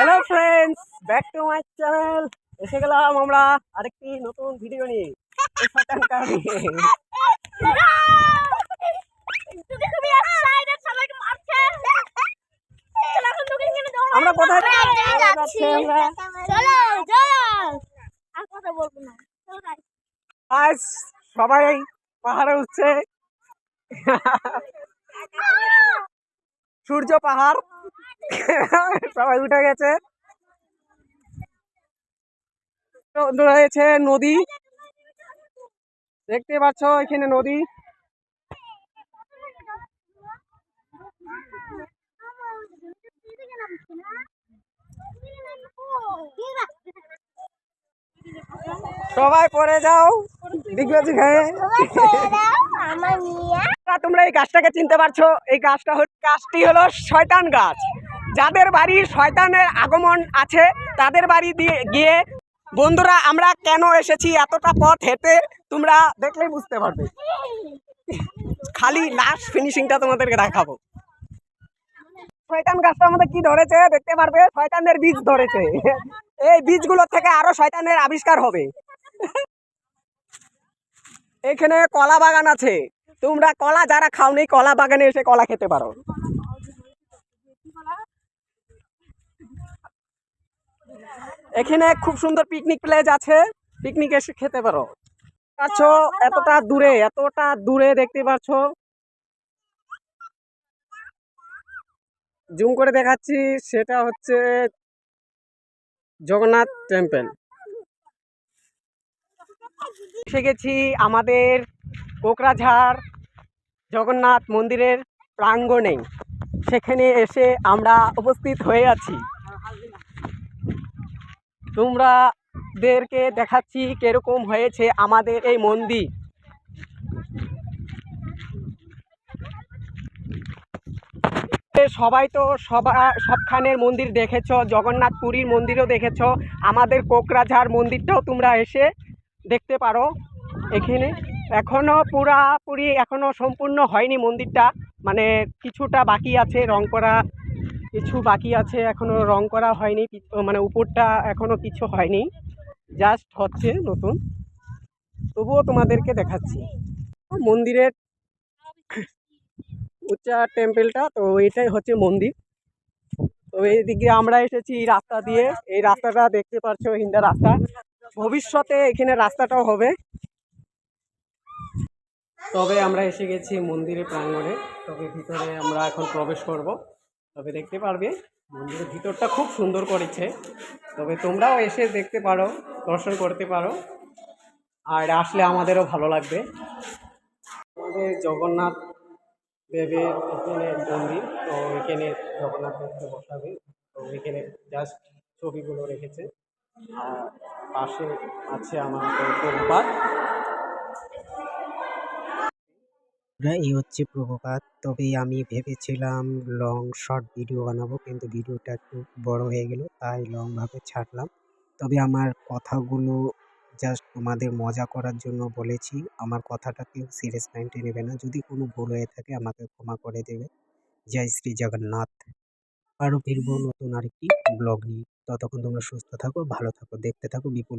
Hello friends back to my channel এসে গেলাম আমরা আরেকটি নতুন ভিডিও নিয়ে। আমরা কোথায় আজ সবাই পাহাড়ে উঠছে। সূর্য পাহাড়। সবাই উঠে গেছে। রয়েছে নদী। দেখতে পাচ্ছ, এখানে নদী। সবাই পরে যাও দিগ্গজি খায়ে তা তোমরা এই গাছটাকে চিনতে পারছ। এই গাছটা হল গাছটি হলো শয়তান গাছ। যাদের বাড়ি শয়তানের আগমন আছে, তাদের বাড়ি দিয়ে গিয়ে বন্ধুরা, আমরা কেন এসেছি? এতটা পথ হেঁটে তোমরা দেখলেই বুঝতে পারবে। খালি লাস্ট ফিনিশিংটা তোমাদেরকে দেখাবো। শয়তান গাছটা আমাদের কি ধরেছে? দেখতে পারবে? শয়তানের বীজ ধরেছে। এই বীজগুলো থেকে আরও শয়তানের আবিষ্কার হবে। এখানে কলা বাগান আছে। তোমরা কলা যারা খাওনি, কলা বাগানে এসে কলা খেতে পারো। এখানে খুব সুন্দর পিকনিক প্লেস আছে পিকনিক এসে খেতে পারো। এতটা দূরে এতটা দূরে দেখতে পাচ্ছ। জুম করে দেখাচ্ছি, সেটা হচ্ছে জগন্নাথ টেম্পল এসে গেছি আমাদের কোকরাঝাড় জগন্নাথ মন্দিরের প্রাঙ্গণে সেখানে এসে আমরা উপস্থিত হয়ে আছি। তোমরা দেরকে দেখাচ্ছি কীরকম হয়েছে আমাদের এই মন্দির। সবাই তো সবা, সবখানের মন্দির দেখেছ, জগন্নাথ পুরীর মন্দিরও দেখেছ, আমাদের কোকরাঝাড় মন্দিরটাও তোমরা এসে দেখতে পারো এখানে। এখনও পুরাপুরি এখনও সম্পূর্ণ হয়নি মন্দিরটা। মানে কিছুটা বাকি আছে, রং করা কিছু বাকি আছে এখনও রং করা হয়নি মানে উপরটা এখনও কিছু হয়নি। জাস্ট হচ্ছে নতুন। তবুও তোমাদেরকে দেখাচ্ছি। মন্দিরের উচ্চা টেম্পেলটা, তো এটাই হচ্ছে মন্দির। তো এইদিকে আমরা এসেছি এই রাস্তা দিয়ে। এই রাস্তাটা দেখতে পাচ্ছ, হিন্দা রাস্তা। ভবিষ্যতে এখানে রাস্তাটাও হবে। তবে আমরা এসে গেছি মন্দিরের প্রাঙ্গণে। তবে ভিতরে আমরা এখন প্রবেশ করব। তবে দেখতে পারবে, মন্দিরের ভিতরটা খুব সুন্দর করেছে। তবে তোমরাও এসে দেখতে পারো, দর্শন করতে পারো। আর আসলে আমাদেরও ভালো লাগবে। আমাদের জগন্নাথ দেবের এখানে মন্দির, তো এখানে জগন্নাথ দেবকে বসাবে। তো এখানে জাস্ট ছবিগুলো রেখেছে। আর পাশে আছে আমাদের প্রভুপাত এই হচ্ছে প্রভুপাত তবে আমি ভেবেছিলাম লং শর্ট ভিডিও বানাবো, কিন্তু ভিডিওটা একটু বড় হয়ে গেল, তাই লং ভাবে ছাড়লাম। তবে আমার কথাগুলো জাস্ট তোমাদের মজা করার জন্য বলেছি, আমার কথাটা কেউ সিরিয়াস মাইন্ডে নেবে না। যদি কোনো ভুল হয়ে থাকে, আমাকে ক্ষমা করে দেবে। জয় শ্রী জগন্নাথ। আরও ফিরবো নতুন আরেকটি ব্লগ নিয়ে। ততক্ষণ তোমরা সুস্থ থাকো, ভালো থাকো, দেখতে থাকো, বিপুল